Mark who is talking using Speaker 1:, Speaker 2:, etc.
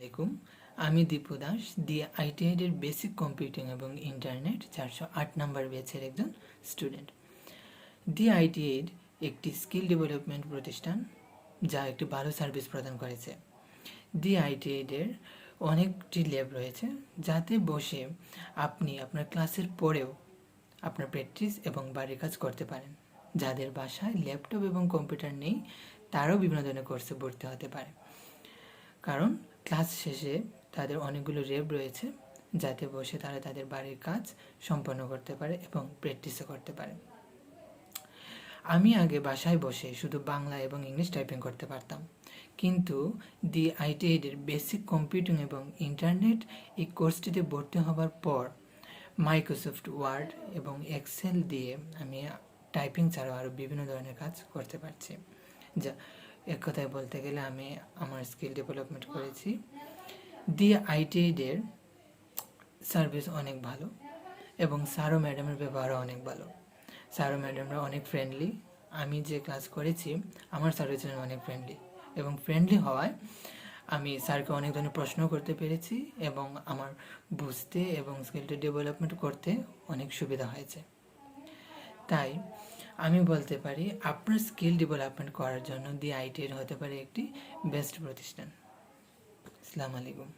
Speaker 1: আলাইকুম আমি দীপু দাস দি আইটিআইড এর বেসিক কম্পিউটিং এবং ইন্টারনেট চারশো আট নাম্বার ব্যাচের একজন স্টুডেন্ট দি আইটিআইড একটি স্কিল ডেভেলপমেন্ট প্রতিষ্ঠান, যা একটি ভালো সার্ভিস প্রদান করেছে। দি আইটিআইড এর অনেকটি ল্যাব রয়েছে, যাতে বসে আপনি আপনার ক্লাসের পরেও আপনার প্র্যাকটিস এবং বাড়ির কাজ করতে পারেন। যাদের বাসায় ল্যাপটপ এবং কম্পিউটার নেই, তারাও বিভিন্ন ধরনের কোর্সে ভর্তি হতে পারে। কারণ ক্লাস শেষে তাদের অনেকগুলো রেব রয়েছে, যাতে বসে তারা তাদের বাড়ির কাজ সম্পন্ন করতে পারে এবং প্র্যাকটিসও করতে পারে। আমি আগে বাসায় বসে শুধু বাংলা এবং ইংলিশ টাইপিং করতে পারতাম, কিন্তু দি আইটিআইডের বেসিক কম্পিউটিং এবং ইন্টারনেট এই কোর্সটিতে ভর্তি হবার পর মাইক্রোসফট ওয়ার্ড এবং এক্সেল দিয়ে আমি টাইপিং ছাড়াও আরও বিভিন্ন ধরনের কাজ করতে পারছি। যা এক কথায় বলতে গেলে আমি আমার স্কিল ডেভেলপমেন্ট করেছি। দি আইটিআইডের সার্ভিস অনেক ভালো এবং স্যারও ম্যাডামের ব্যবহারও অনেক ভালো। স্যারও ম্যাডামরা অনেক ফ্রেন্ডলি আমি যে ক্লাস করেছি, আমার স্যারের ছিলেন অনেক ফ্রেন্ডলি এবং ফ্রেন্ডলি হওয়ায় আমি স্যারকে অনেক ধরনের প্রশ্ন করতে পেরেছি এবং আমার বুঝতে এবং স্কিলটা ডেভেলপমেন্ট করতে অনেক সুবিধা হয়েছে। তাই আমি বলতে পারি, আপনার স্কিল ডেভেলপমেন্ট করার জন্য দি আইটিআই হতে পারে একটি বেস্ট প্রতিষ্ঠান। আসসালামু আলাইকুম।